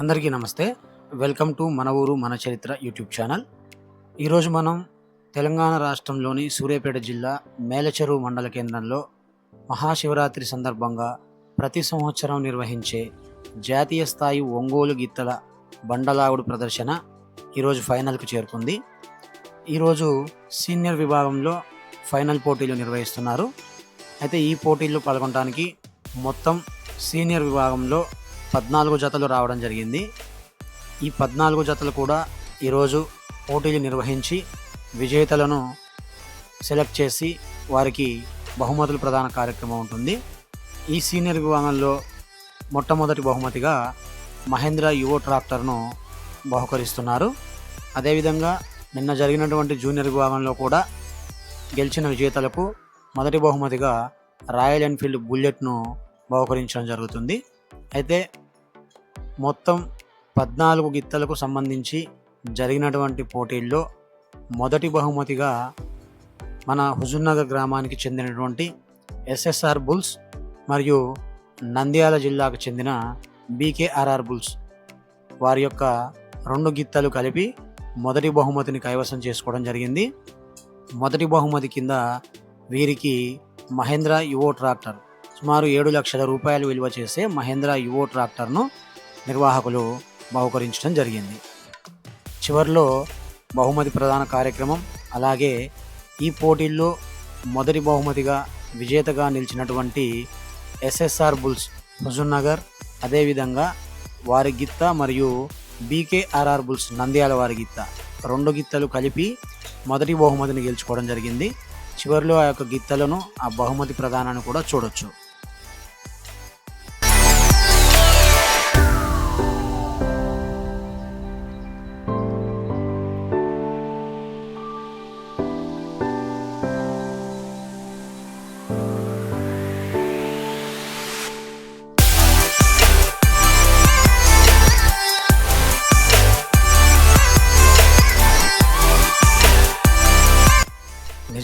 అందరికీ నమస్తే. Welcome to మన ఊరు మన చరిత్ర యూట్యూబ్ ఛానల్. ఈరోజు మనం తెలంగాణ రాష్ట్రంలోని సూర్యాపేట జిల్లా మేలచెరువు మండల కేంద్రంలో మహాశివరాత్రి సందర్భంగా ప్రతి సంవత్సరం నిర్వహించే జాతీయ స్థాయి ఒంగోలు గిత్తల బండలాగుడు ప్రదర్శన ఈరోజు ఫైనల్కు చేరుకుంది. ఈరోజు సీనియర్ విభాగంలో ఫైనల్ పోటీలు నిర్వహిస్తున్నారు. అయితే ఈ పోటీల్లో పాల్గొనడానికి మొత్తం సీనియర్ విభాగంలో పద్నాలుగు జతలు రావడం జరిగింది. ఈ పద్నాలుగు జతలు కూడా ఈరోజు పోటీలు నిర్వహించి విజేతలను సెలెక్ట్ చేసి వారికి బహుమతులు ప్రధాన కార్యక్రమం ఉంటుంది. ఈ సీనియర్ విభాగంలో మొట్టమొదటి బహుమతిగా మహేంద్ర యువ ట్రాక్టర్ను బహుకరిస్తున్నారు. అదేవిధంగా నిన్న జరిగినటువంటి జూనియర్ విభాగంలో కూడా గెలిచిన విజేతలకు మొదటి బహుమతిగా రాయల్ ఎన్ఫీల్డ్ బుల్లెట్ను బహుకరించడం జరుగుతుంది. అయితే మొత్తం పద్నాలుగు గిత్తలకు సంబంధించి జరిగినటువంటి పోటీల్లో మొదటి బహుమతిగా మన హుజూర్నగర్ గ్రామానికి చెందినటువంటి ఎస్ఎస్ఆర్ బుల్స్ మరియు నంద్యాల జిల్లాకు చెందిన బీకేఆర్ఆర్ బుల్స్ వారి యొక్క రెండు గిత్తలు కలిపి మొదటి బహుమతిని కైవసం చేసుకోవడం జరిగింది. మొదటి బహుమతి కింద వీరికి మహేంద్ర యువో ట్రాక్టర్ సుమారు ఏడు లక్షల రూపాయలు విలువ చేసే మహేంద్ర యువో ట్రాక్టర్ను నిర్వాహకులు బహుకరించడం జరిగింది. చివరిలో బహుమతి ప్రధాన కార్యక్రమం అలాగే ఈ పోటీల్లో మొదటి బహుమతిగా విజేతగా నిలిచినటువంటి ఎస్ఎస్ఆర్ బుల్స్ హుజూర్నగర్ అదేవిధంగా వారి గిత్త మరియు బీకేఆర్ఆర్ బుల్స్ నంద్యాల వారి గిత్త రెండు గిత్తలు కలిపి మొదటి బహుమతిని గెలుచుకోవడం జరిగింది. చివరిలో ఆ యొక్క గిత్తలను ఆ బహుమతి ప్రదానాన్ని కూడా చూడొచ్చు.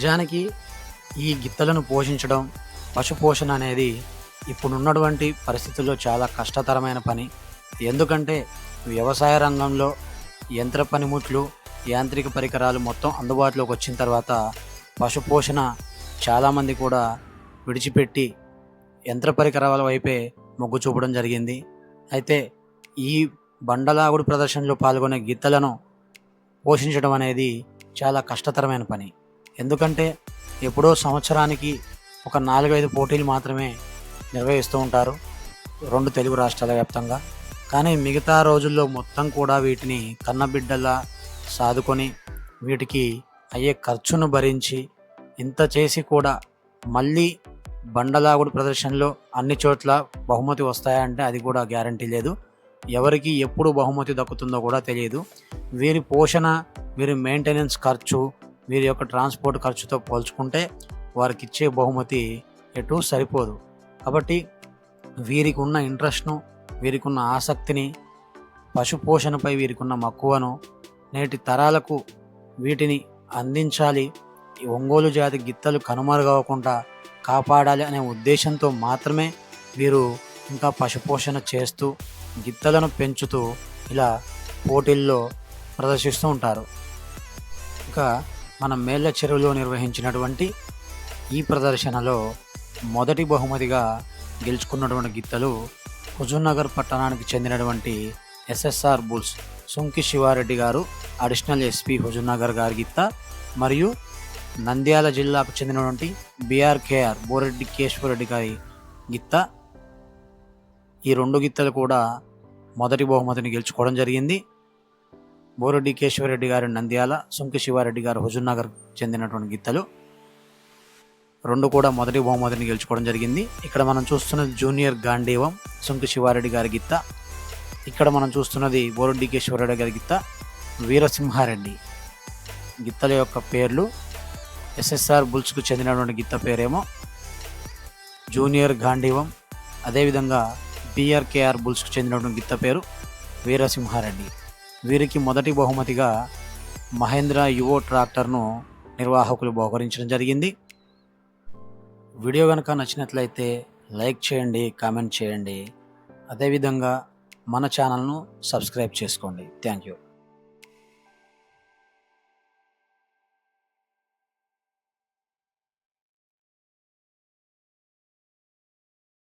నిజానికి ఈ గిత్తలను పోషించడం పశు పోషణ అనేది ఇప్పుడున్నటువంటి పరిస్థితుల్లో చాలా కష్టతరమైన పని. ఎందుకంటే వ్యవసాయ రంగంలో యంత్ర పనిముట్లు యాంత్రిక పరికరాలు మొత్తం అందుబాటులోకి వచ్చిన తర్వాత పశుపోషణ చాలామంది కూడా విడిచిపెట్టి యంత్ర పరికరాల వైపే మొగ్గు చూపడం జరిగింది. అయితే ఈ బండలాగుడు ప్రదర్శనలో పాల్గొనే గిత్తలను పోషించడం అనేది చాలా కష్టతరమైన పని. ఎందుకంటే ఎప్పుడో సంవత్సరానికి ఒక నాలుగైదు పోటీలు మాత్రమే నిర్వహిస్తూ ఉంటారు రెండు తెలుగు రాష్ట్రాల వ్యాప్తంగా. కానీ మిగతా రోజుల్లో మొత్తం కూడా వీటిని కన్నబిడ్డలా సాదుకొని వీటికి అయ్యే ఖర్చును భరించి ఇంత చేసి కూడా మళ్ళీ బండలాగుడు ప్రదర్శనలో అన్ని చోట్ల బహుమతి వస్తాయంటే అది కూడా గ్యారంటీ లేదు. ఎవరికి ఎప్పుడు బహుమతి దక్కుతుందో కూడా తెలియదు. వీరి పోషణ వీరి మెయింటెనెన్స్ ఖర్చు వీరి యొక్క ట్రాన్స్పోర్ట్ ఖర్చుతో పోల్చుకుంటే వారికి ఇచ్చే బహుమతి ఎటు సరిపోదు. కాబట్టి వీరికి ఉన్న ఇంట్రెస్ట్ను వీరికి ఉన్న ఆసక్తిని పశుపోషణపై వీరికి ఉన్న మక్కువను నేటి తరాలకు వీటిని అందించాలి. ఈ ఒంగోలు జాతి గిత్తలు కనుమరుగవకుండా కాపాడాలి అనే ఉద్దేశంతో మాత్రమే వీరు ఇంకా పశుపోషణ చేస్తూ గిత్తలను పెంచుతూ ఇలా పోటీల్లో ప్రదర్శిస్తూ ఉంటారు. ఇంకా మన మేళ్ళ చెరువులో నిర్వహించినటువంటి ఈ ప్రదర్శనలో మొదటి బహుమతిగా గెలుచుకున్నటువంటి గిత్తలు హుజూర్నగర్ పట్టణానికి చెందినటువంటి ఎస్ఎస్ఆర్ బుల్స్ సుంకి శివారెడ్డి గారు అడిషనల్ ఎస్పీ హుజూర్నగర్ గారి గిత్త మరియు నంద్యాల జిల్లాకు చెందినటువంటి బీఆర్కేఆర్ బోరెడ్డి కేశ్వరెడ్డి గారి గిత్త. ఈ రెండు గిత్తలు కూడా మొదటి బహుమతిని గెలుచుకోవడం జరిగింది. బోరెడ్డి కేశవరెడ్డి గారి నంద్యాల సుంకి శివారెడ్డి గారు హుజూర్నగర్ చెందినటువంటి గీతలు రెండు కూడా మొదటి బహుమతిని గెలుచుకోవడం జరిగింది. ఇక్కడ మనం చూస్తున్నది జూనియర్ గాంధీవం సుంకి శివారెడ్డి గారి గీత ఇక్కడ మనం చూస్తున్నది బోరెడ్డి కేశవరెడ్డి గారి గీత వీరసింహారెడ్డి గిత్తల యొక్క పేర్లు. ఎస్ఎస్ఆర్ బుల్స్కు చెందినటువంటి గిత్త పేరేమో జూనియర్ గాంధీవం. అదేవిధంగా బిఆర్కేఆర్ బుల్స్కు చెందినటువంటి గిత్త పేరు వీరసింహారెడ్డి. వీరికి మొదటి బహుమతిగా మహేంద్ర యువో ట్రాక్టర్ను నిర్వాహకులు బహుకరించడం జరిగింది. వీడియో కనుక నచ్చినట్లయితే లైక్ చేయండి కామెంట్ చేయండి. అదేవిధంగా మన ఛానల్ను సబ్స్క్రైబ్ చేసుకోండి. Thank you.